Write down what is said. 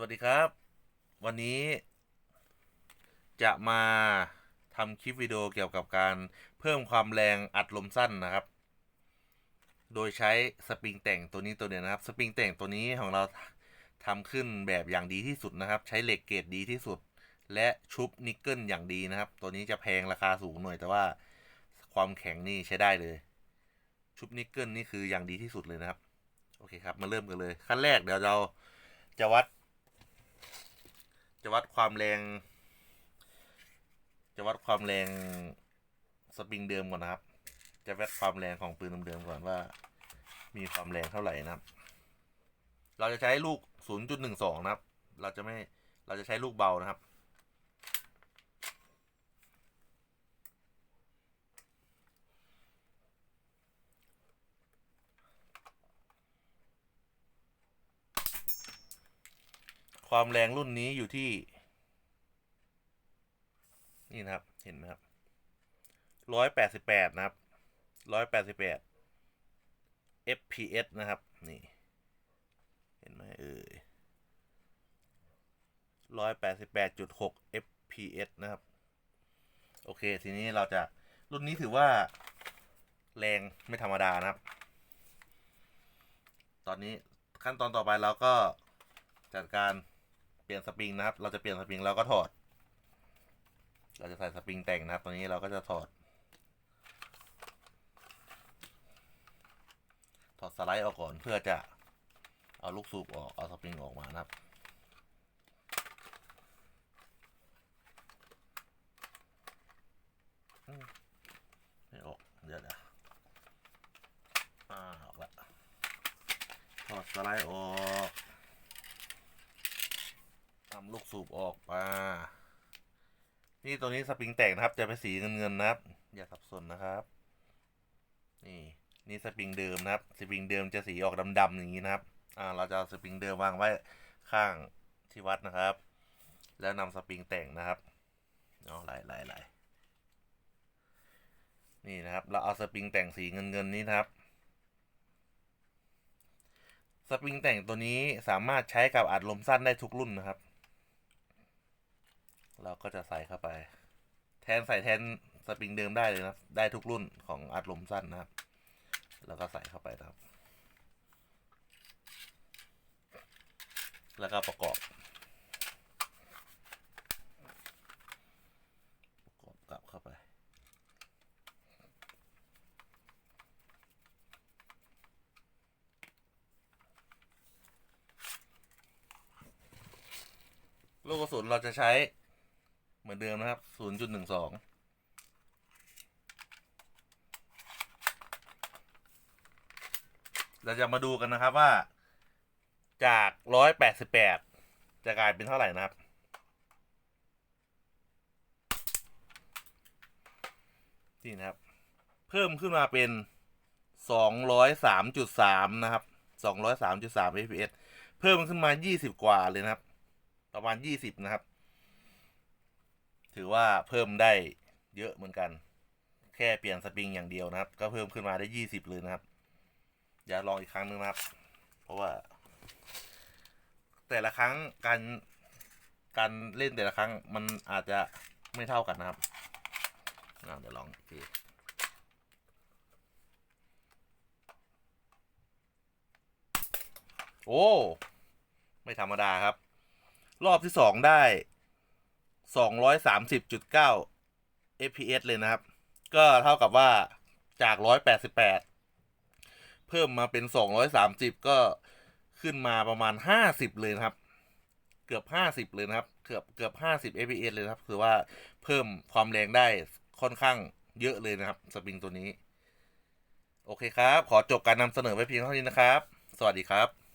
วัสดีครับ วันนี้จะมาทำคลิปวิดีโอเกี่ยวกับการเพิ่มความแรงอัดลมสั้นนะครับ โดยใช้สปริงแต่งตัวนี้ตัวเดียวนะครับ สปริงแต่งตัวนี้ของเราทำขึ้นแบบอย่างดีที่สุดนะครับ ใช้เหล็กเกรดดีที่สุด และชุบนิกเกิลอย่างดีนะครับ ตัวนี้จะแพงราคาสูงหน่อย แต่ว่าความแข็งนี่ใช้ได้เลย ชุบนิกเกิลนี่คืออย่างดีที่สุดเลยนะครับ โอเคครับ มาเริ่มกันเลย ขั้นแรกเดี๋ยวเราจะวัด จะวัดความแรง จะวัดความแรงสปริงเดิมก่อนนะครับ จะวัดความแรงของปืนเดิมๆก่อนว่า มีความแรงเท่าไหร่นะครับ เราจะใช้ลูก 0.12 นะครับ เราจะไม่ เราจะใช้ลูกเบานะครับ ความแรงรุ่นนี้อยู่ที่ นี่นะครับ เห็นไหมครับร้อยแปดสิบแปดนะครับร้อยแปดสิบแปด fps นะครับ นี่ เห็นไหมเอ่ยร้อยแปดสิบแปดจุดหก fps นะครับ โอเค ทีนี้เราจะรุ่นนี้ถือว่า แรงไม่ธรรมดานะครับ ตอนนี้ขั้นตอนต่อไปเราก็จัดการ เปลี่ยนสปริงนะครับ เราจะเปลี่ยนสปริงเราก็ถอด เราจะใส่สปริงแต่งนะครับ ตัวนี้เราก็จะถอด ถอดสไลด์ออกก่อนเพื่อจะเอาลูกสูบออก เอาสปริงออกมานะครับอืมไม่ออก เดี๋ยวเดี๋ยวอ่าออกละถอดสไลด์ออก ทำลูกสูบออกมา นี่ตัวนี้สปริงแตกนะครับ จะเป็นสีเงินเงินๆนะครับ อย่าสับสนนะครับ นี่นี่สปริงเดิมนะครับ สปริงเดิมจะสีออกดำๆอย่างนี้นะครับ อ่า เราจะเอาสปริงเดิมวางไว้ข้างที่วัดนะครับ แล้วนำสปริงแต่งนะครับเอาไหลไหลไหลนี่นะครับ เราเอาสปริงแต่งสีเงินเงินๆนี้นะครับ สปริงแต่งตัวนี้สามารถใช้กับอัดลมสั้นได้ทุกรุ่นนะครับ เราก็จะใส่เข้าไป แทนใส่แทนสปริงเดิมได้เลยนะ ได้ทุกรุ่นของอัดลมสั้นนะครับ แล้วก็ใส่เข้าไปนะครับ แล้วก็ประกอบ ประกอบกลับเข้าไปลูกกระสุนเราจะใช้ เหมือนเดิมนะครับศูนย์จุดหนึ่งสองเราจะมาดูกันนะครับว่า จากร้อยแปดสิบแปดจะกลายเป็นเท่าไหร่นะครับนี่นะครับ เพิ่มขึ้นมาเป็นสองร้อยสามจุดสามนะครับสองร้อยสามจุดสาม fps เพิ่มขึ้นมายี่สิบกว่าเลยนะครับ ประมาณยี่สิบนะครับ ถือว่าเพิ่มได้เยอะเหมือนกัน แค่เปลี่ยนสปริงอย่างเดียวนะครับ ก็เพิ่มขึ้นมาได้20เลยนะครับ อย่าลองอีกครั้งหนึงนะครับ เพราะว่า แต่ละครั้งการการเล่นแต่ละครั้งมันอาจจะไม่เท่ากันนะครับอ่าเดี๋ยวลองอีกทีโอ้ ไม่ธรรมดาครับ รอบที่สองได้ สองร้อยสามสิบจุดเก้า fps เลยนะครับ ก็เท่ากับว่าจากร้อยแปดสิบแปดเพิ่มมาเป็นสองร้อยสามสิบก็ขึ้นมาประมาณห้าสิบเลยนะครับ เกือบห้าสิบเลยนะครับ เกือบเกือบห้าสิบ fps เลยนะครับ คือว่าเพิ่มความแรงได้ค่อนข้างเยอะเลยนะครับ สปริงตัวนี้ โอเคครับ ขอจบการนำเสนอไว้เพียงเท่านี้นะครับ สวัสดีครับ